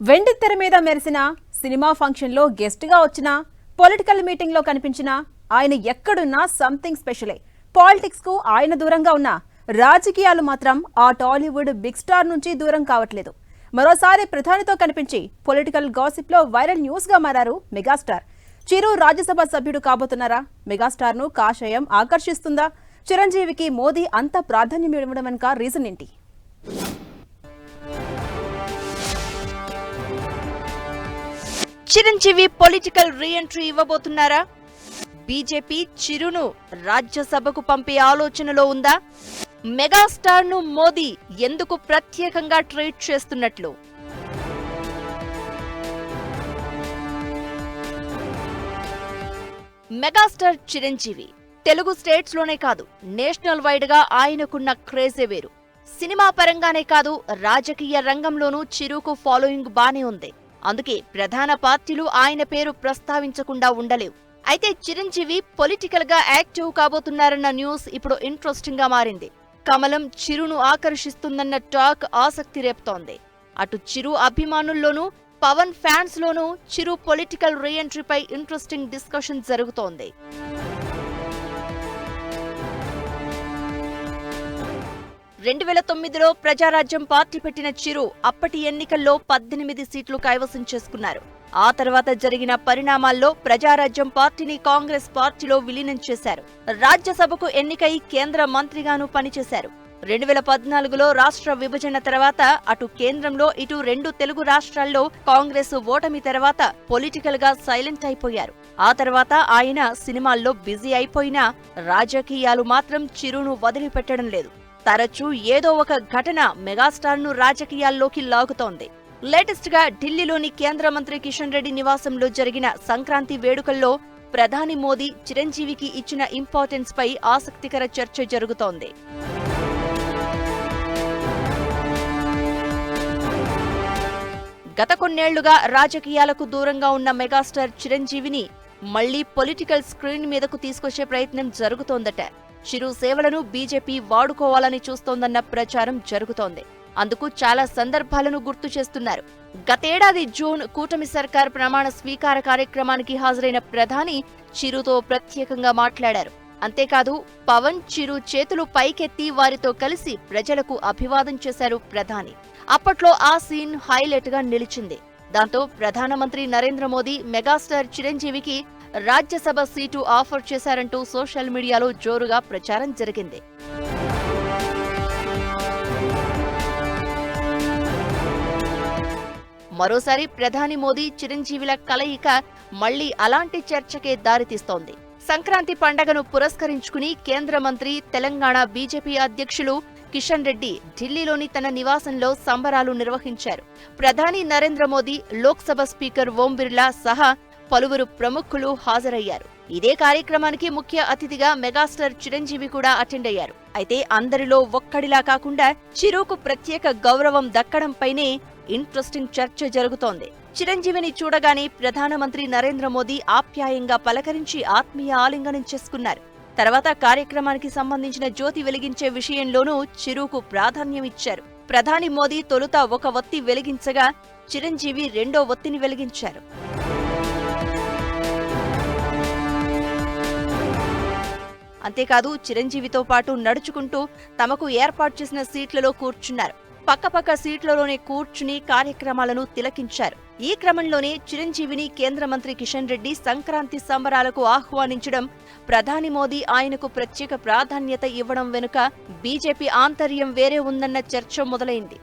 వెండి తెర మీద మెరిసిన సినిమా ఫంక్షన్లో గెస్ట్గా వచ్చిన పొలిటికల్ మీటింగ్లో కనిపించిన ఆయన ఎక్కడున్నా సంథింగ్ స్పెషలే. పాలిటిక్స్కు ఆయన దూరంగా ఉన్న రాజకీయాలు మాత్రం ఆ టాలీవుడ్ బిగ్ స్టార్ నుంచి దూరం కావట్లేదు. మరోసారి ప్రధానితో కనిపించి పొలిటికల్ గాసిప్లో వైరల్ న్యూస్గా మారారు మెగాస్టార్. చిరు రాజ్యసభ సభ్యుడు కాబోతున్నారా? మెగాస్టార్ను కాషాయం ఆకర్షిస్తుందా? చిరంజీవికి మోదీ అంత ప్రాధాన్యం ఇవ్వడం వెనుక రీజన్ ఏంటి? చిరంజీవి పొలిటికల్ రీఎంట్రీ ఇవ్వబోతున్నారా? బీజేపీ చిరును రాజ్యసభకు పంపే ఆలోచనలో ఉందా? మెగాస్టార్ను మోదీ ఎందుకు ప్రత్యేకంగా ట్రీట్ చేస్తున్నట్లు? మెగాస్టార్ చిరంజీవి తెలుగు స్టేట్స్లోనే కాదు నేషనల్ వైడ్గా ఆయనకున్న క్రేజే వేరు. సినిమా పరంగానే కాదు రాజకీయ రంగంలోనూ చిరుకు ఫాలోయింగ్ బానే ఉంది. అందుకే ప్రధాన పార్టీలు ఆయన పేరు ప్రస్తావించకుండా ఉండలేవు. అయితే చిరంజీవి పొలిటికల్గా యాక్టివ్ కాబోతున్నారన్న న్యూస్ ఇప్పుడు ఇంట్రెస్టింగ్గా మారింది. కమలం చిరును ఆకర్షిస్తుందన్న టాక్ ఆసక్తి రేపుతోంది. అటు చిరు అభిమానుల్లోనూ పవన్ ఫ్యాన్స్ లోనూ చిరు పొలిటికల్ రీఎంట్రీపై ఇంట్రెస్టింగ్ డిస్కషన్ జరుగుతోంది. రెండు వేల తొమ్మిదిలో ప్రజారాజ్యం పార్టీ పెట్టిన చిరు అప్పటి ఎన్నికల్లో పద్దెనిమిది సీట్లు కైవసం చేసుకున్నారు. ఆ తర్వాత జరిగిన పరిణామాల్లో ప్రజారాజ్యం పార్టీని కాంగ్రెస్ పార్టీలో విలీనం చేశారు. రాజ్యసభకు ఎన్నికై కేంద్ర మంత్రిగాను పనిచేశారు. రెండు వేల పద్నాలుగులో రాష్ట్ర విభజన తర్వాత అటు కేంద్రంలో ఇటు రెండు తెలుగు రాష్ట్రాల్లో కాంగ్రెస్ ఓటమి తర్వాత పొలిటికల్గా సైలెంట్ అయిపోయారు. ఆ తర్వాత ఆయన సినిమాల్లో బిజీ అయిపోయినా రాజకీయాలు మాత్రం చిరును వదిలిపెట్టడం లేదు. తరచూ ఏదో ఒక ఘటన మెగాస్టార్ను రాజకీయాల్లోకి లాగుతోంది. లేటెస్ట్గా ఢిల్లీలోని కేంద్ర మంత్రి కిషన్ రెడ్డి నివాసంలో జరిగిన సంక్రాంతి వేడుకల్లో ప్రధాని మోదీ చిరంజీవికి ఇచ్చిన ఇంపార్టెన్స్ పై ఆసక్తికర చర్చ జరుగుతోంది. గత కొన్నేళ్ళుగా రాజకీయాలకు దూరంగా ఉన్న మెగాస్టార్ చిరంజీవిని మళ్ళీ పొలిటికల్ స్క్రీన్ మీదకు తీసుకొచ్చే ప్రయత్నం జరుగుతోందట. చిరు సేవలను బీజేపీ వాడుకోవాలని చూస్తోందన్న ప్రచారం జరుగుతోంది. అందుకు చాలా సందర్భాలను గుర్తు చేస్తున్నారు. గతేడాది జూన్ కూటమి సర్కార్ ప్రమాణ స్వీకార కార్యక్రమానికి హాజరైన ప్రధాని చిరుతో ప్రత్యేకంగా మాట్లాడారు. అంతేకాదు పవన్ చిరు చేతులు పైకెత్తి వారితో కలిసి ప్రజలకు అభివాదం చేశారు ప్రధాని. అప్పట్లో ఆ సీన్ హైలైట్గా నిలిచింది. దాంతో ప్రధానమంత్రి నరేంద్ర మోదీ మెగాస్టార్ చిరంజీవికి రాజ్యసభ సీటు ఆఫర్ చేశారంటూ సోషల్ మీడియాలో జోరుగా ప్రచారం జరిగింది. మరోసారి ప్రధాని మోదీ చిరంజీవిల కలయిక మళ్ళీ అలాంటి చర్చకే దారితీస్తోంది. సంక్రాంతి పండగను పురస్కరించుకుని కేంద్ర మంత్రి తెలంగాణ బీజేపీ అధ్యక్షులు కిషన్ రెడ్డి ఢిల్లీలోని తన నివాసంలో సంబరాలు నిర్వహించారు. ప్రధాని నరేంద్ర మోదీ లోక్సభ స్పీకర్ ఓం బిర్లా సహా పలువురు ప్రముఖులు హాజరయ్యారు. ఇదే కార్యక్రమానికి ముఖ్య అతిథిగా మెగాస్టార్ చిరంజీవి కూడా అటెండ్ అయ్యారు. అయితే అందరిలో ఒక్కడిలా కాకుండా చిరుకు ప్రత్యేక గౌరవం దక్కడంపైనే ఇంట్రెస్టింగ్ చర్చ జరుగుతోంది. చిరంజీవిని చూడగానే ప్రధానమంత్రి నరేంద్ర మోదీ ఆప్యాయంగా పలకరించి ఆత్మీయ ఆలింగనం చేసుకున్నారు. తర్వాత కార్యక్రమానికి సంబంధించిన జ్యోతి వెలిగించే విషయంలోనూ చిరుకు ప్రాధాన్యమిచ్చారు ప్రధాని మోదీ తొలుత ఒక ఒత్తి వెలిగించగా చిరంజీవి రెండో ఒత్తిని వెలిగించారు. అంతేకాదు చిరంజీవితో పాటు నడుచుకుంటూ తమకు ఏర్పాటు చేసిన సీట్లలో కూర్చున్నారు. పక్కపక్క సీట్లలోనే కూర్చుని కార్యక్రమాలను తిలకించారు. ఈ క్రమంలోనే చిరంజీవిని కేంద్ర మంత్రి కిషన్ రెడ్డి సంక్రాంతి సంబరాలకు ఆహ్వానించడం ప్రధాని మోదీ ఆయనకు ప్రత్యేక ప్రాధాన్యత ఇవ్వడం వెనుక బీజేపీ ఆంతర్యం వేరే ఉందన్న చర్చ మొదలైంది.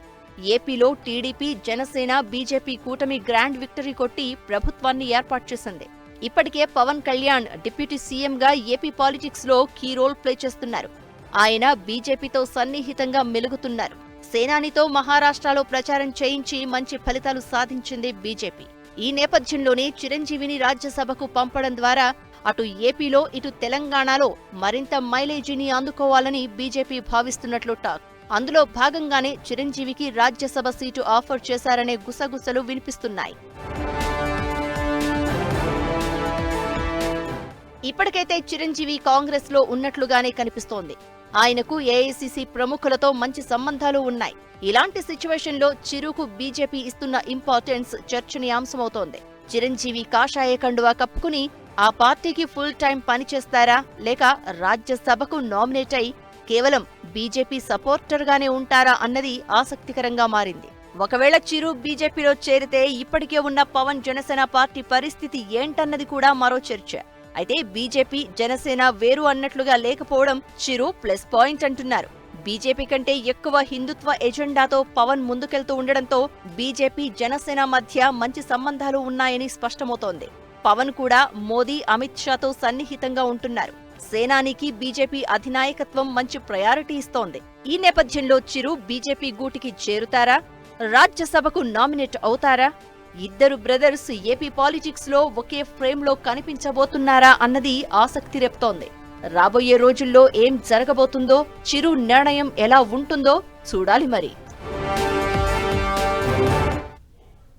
ఏపీలో టీడీపీ జనసేన బీజేపీ కూటమి గ్రాండ్ విక్టరీ కొట్టి ప్రభుత్వాన్ని ఏర్పాటు చేసింది. ఇప్పటికే పవన్ కళ్యాణ్ డిప్యూటీ సీఎంగా ఏపీ పాలిటిక్స్లో కీ రోల్ ప్లే చేస్తున్నారు. ఆయన బీజేపీతో సన్నిహితంగా మెలుగుతున్నారు. సేనానితో మహారాష్ట్రలో ప్రచారం చేయించి మంచి ఫలితాలు సాధించింది బీజేపీ. ఈ నేపథ్యంలోనే చిరంజీవిని రాజ్యసభకు పంపడం ద్వారా అటు ఏపీలో ఇటు తెలంగాణలో మరింత మైలేజీని అందుకోవాలని బీజేపీ భావిస్తున్నట్లు టాక్. అందులో భాగంగానే చిరంజీవికి రాజ్యసభ సీటు ఆఫర్ చేశారనే గుసగుసలు వినిపిస్తున్నాయి. ఇప్పటికైతే చిరంజీవి కాంగ్రెస్లో ఉన్నట్లుగానే కనిపిస్తోంది. ఆయనకు ఏఐసిసి ప్రముఖులతో మంచి సంబంధాలు ఉన్నాయి. ఇలాంటి సిచ్యువేషన్లో చిరుకు బీజేపీ ఇస్తున్న ఇంపార్టెన్స్ చర్చనీయాంశమవుతోంది. చిరంజీవి కాషాయ కండువా కప్పుకుని ఆ పార్టీకి ఫుల్ టైం పనిచేస్తారా లేక రాజ్యసభకు నామినేట్ అయి కేవలం బీజేపీ సపోర్టర్ గానే ఉంటారా అన్నది ఆసక్తికరంగా మారింది. ఒకవేళ చిరు బీజేపీలో చేరితే ఇప్పటికే ఉన్న పవన్ జనసేన పార్టీ పరిస్థితి ఏంటన్నది కూడా మరో చర్చ. అయితే బీజేపీ జనసేన వేరు అన్నట్లుగా లేకపోవడం చిరు ప్లస్ పాయింట్ అంటున్నారు. బీజేపీ కంటే ఎక్కువ హిందుత్వ ఎజెండాతో పవన్ ముందుకెళ్తూ ఉండడంతో బీజేపీ జనసేన మధ్య మంచి సంబంధాలు ఉన్నాయని స్పష్టమవుతోంది. పవన్ కూడా మోదీ అమిత్ షాతో సన్నిహితంగా ఉంటున్నారు. సేనానికి బీజేపీ అధినాయకత్వం మంచి ప్రయారిటీ ఇస్తోంది. ఈ నేపథ్యంలో చిరు బీజేపీ గూటికి చేరుతారా? రాజ్యసభకు నామినేట్ అవుతారా? ఇద్దరు బ్రదర్స్ ఏపీ పాలిటిక్స్లో ఒకే ఫ్రేమ్లో కనిపించబోతున్నారా అన్నది ఆసక్తి రేపుతోంది. రాబోయే రోజుల్లో ఏం జరగబోతుందో చిరు నిర్ణయం ఎలా ఉంటుందో చూడాలి మరి.